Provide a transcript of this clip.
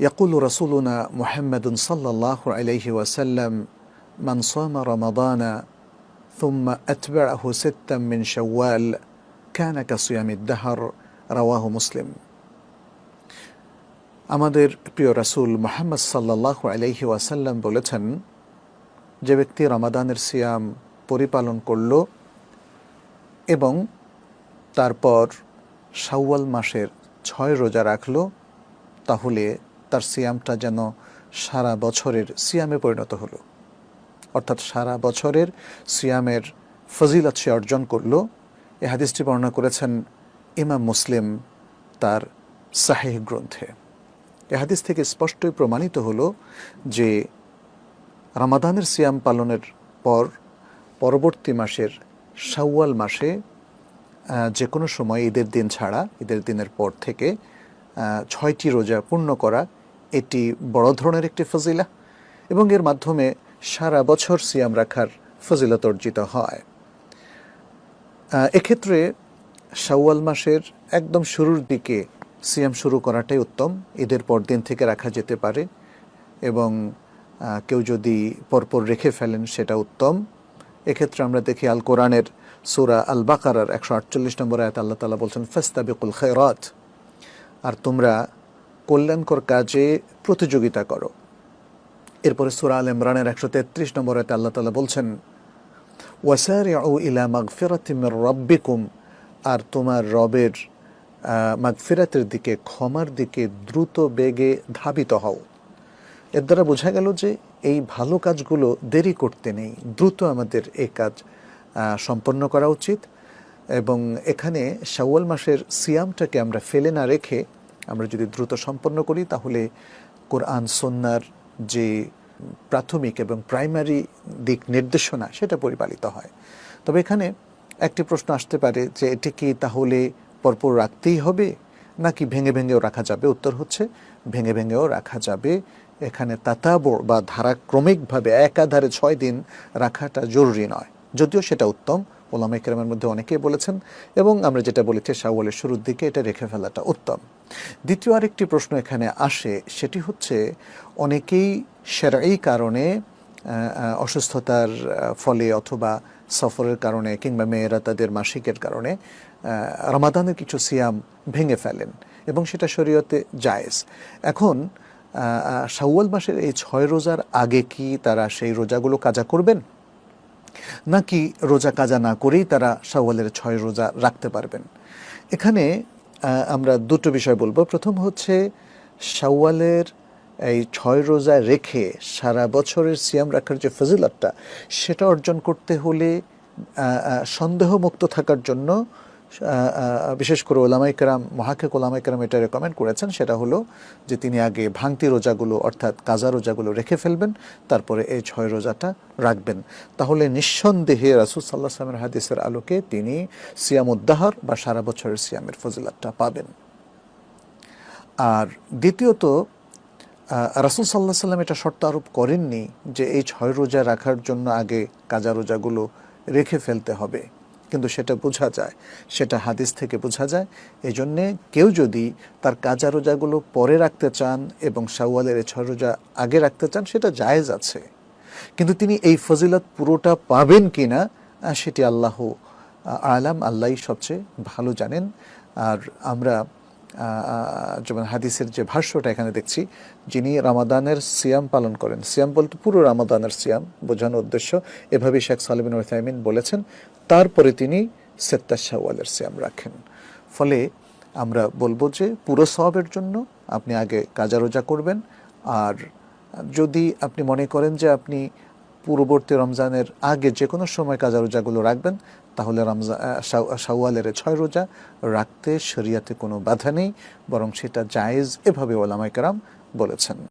يقول رسولنا محمد صلى الله عليه وسلم من صام رمضان ثم أتبعه ستا من شوال كان كصيام الدهر رواه مسلم আমাদের প্রিয় রাসূল মোহাম্মদ সাল্লাহ আলহি ওয়াসাল্লাম বলেছেন যে ব্যক্তি রমাদানের সিয়াম পরিপালন করল এবং তারপর শাওয়াল মাসের ছয় রোজা রাখল তাহলে তার সিয়ামটা যেন সারা বছরের সিয়ামে পরিণত হলো। অর্থাৎ সারা বছরের সিয়ামের ফজিলত সে অর্জন করল। এ হাদিসটি বর্ণনা করেছেন ইমাম মুসলিম তার সাহেহ গ্রন্থে। এ হাদিস থেকে স্পষ্টই প্রমাণিত হলো যে রামাদানের সিয়াম পালনের পর পরবর্তী মাসের শাওয়াল মাসে যে কোনো সময় ঈদের দিন ছাড়া, ঈদের দিনের পর থেকে ছয়টি রোজা পূর্ণ করা এটি বড় ধরনের একটি ফজিলা এবং এর মাধ্যমে সারা বছর সিয়াম রাখার ফজিলত অর্জিত হয়। এক্ষেত্রে শাওয়াল মাসের একদম শুরুর দিকে সিয়াম শুরু করাটাই উত্তম। ঈদের পর দিন থেকে রাখা যেতে পারে এবং কেউ যদি পরপর রেখে ফেলেন সেটা উত্তম। এক্ষেত্রে আমরা দেখি আল কোরআনের সুরা আল বাকারার একশো আটচল্লিশ নম্বর আয়াত আল্লাহ তালা বলছেন, ফেস্তাবিকুল খেরাত আর তোমরা কল্যাণকর কাজে প্রতিযোগিতা করো। এরপরে সুরা আল ইমরানের একশো তেত্রিশ নম্বর আয়াতে আল্লাহ তালা বলছেন, ওয়াসারিউ ইলা মাগফিরাতিমির রব্বিকুম আর তোমার রবের মাগফিরাতের দিকে, ক্ষমার দিকে দ্রুত বেগে ধাবিত হও। এর দ্বারা বোঝা গেল যে এই ভালো কাজগুলো দেরি করতে নেই। দ্রুত আমাদের এই কাজ সম্পন্ন করা উচিত এবং এখানে শাওয়াল মাসের সিয়ামটাকে আমরা ফেলে না রেখে আমরা যদি দ্রুত সম্পন্ন করি, তাহলে কোরআন সন্ন্যার যে প্রাথমিক এবং প্রাইমারি দিক নির্দেশনা, সেটা পরিপালিত হয়। তবে এখানে একটি প্রশ্ন আসতে পারে যে, এটি কি তাহলে পরপর রাখতেই হবে, নাকি ভেঙে ভেঙেও রাখা যাবে? উত্তর হচ্ছে, ভেঙে ভেঙেও রাখা যাবে। এখানে তাতাবর বা ধারাক্রমিকভাবে একাধারে ছয় দিন রাখাটা জরুরি নয়। যদিও সেটা উত্তম ওলামা কেরামের মধ্যে অনেকেই বলেছেন, এবং আমরা যেটা বলেছি শাওয়ালের শুরুর দিকে এটা রেখে ফেলাটা উত্তম। দ্বিতীয় আরেকটি প্রশ্ন এখানে আসে, সেটি হচ্ছে অনেকেই সেরাই কারণে অসুস্থতার ফলে অথবা সফরের কারণে কিংবা মেয়েরা তাদের মাসিকের কারণে রমাদানের কিছু সিয়াম ভেঙে ফেলেন এবং সেটা শরীয়তে জায়েজ। এখন শাওয়াল মাসের এই ছয় রোজার আগে কি তারা সেই রোজাগুলো কাজা করবেন? নাকি রোজা কাজা না করেই তারা সাওয়ালের ছয় রোজা রাখতে পারবেন? এখানে আমরা দুটো বিষয় বলব। প্রথম হচ্ছে, শাওয়ালের এই ছয় রোজা রেখে সারা বছরের সিয়াম রাখার যে ফজিলতটা, সেটা অর্জন করতে হলে সন্দেহমুক্ত থাকার জন্য বিশেষ করে ওলামাইকরাম মহাকেক ওলামাইকরাম এটা রেকমেন্ড করেছেন। সেটা হলো যে তিনি আগে ভাঙতি রোজাগুলো, অর্থাৎ কাজা রোজাগুলো রেখে ফেলবেন, তারপরে এই ছয় রোজাটা রাখবেন। তাহলে নিঃসন্দেহে রাসুল সাল্লাহ সালামের হাদিসের আলোকে তিনি সিয়াম উদ্দাহর বা সারা বছরের সিয়ামের ফজিলাতটা পাবেন। আর দ্বিতীয়ত রাসুল সাল্লাহ সাল্লাম এটা শর্ত আরোপ করেননি যে এই ছয় রোজা রাখার জন্য আগে কাজা রোজাগুলো রেখে ফেলতে হবে। কিন্তু সেটা বোঝা যায়, সেটা হাদিস থেকে বোঝা যায়। এই জন্যে কেউ যদি তার কাজা রোজাগুলো পরে রাখতে চান এবং শাওয়ালের ছয় রোজা আগে রাখতে চান, সেটা জায়েজ আছে। কিন্তু তিনি এই ফজিলত পুরোটা পাবেন কি না সেটি আল্লাহ আলাম আল্লাহ সবচেয়ে ভালো জানেন। আর আমরা যেমন হাদিসের যে ভাষ্যটা এখানে দেখছি, যিনি রামাদানের সিয়াম পালন করেন। সিয়াম বলতে পুরো রামাদানের সিয়াম বোঝানোর উদ্দেশ্য। এভাবেই শেখ সালিবিন ওসাইমিন বলেছেন, তারপরে তিনি সেত্তা শাওয়ালের সিয়াম রাখেন। ফলে আমরা বলব যে পুরো সবের জন্য আপনি আগে কাজা রোজা করবেন, আর যদি আপনি মনে করেন যে আপনি পূর্ববর্তী রমজানের আগে যে কোনো সময় কাজা রোজাগুলো রাখবেন তাহলে রমজান শাওয়ালের ছয় রোজা রাখতে শরিয়াতে কোনো বাধা নেই, বরং সেটা জায়েজ, এভাবে ওলামাইকার বলেছেন।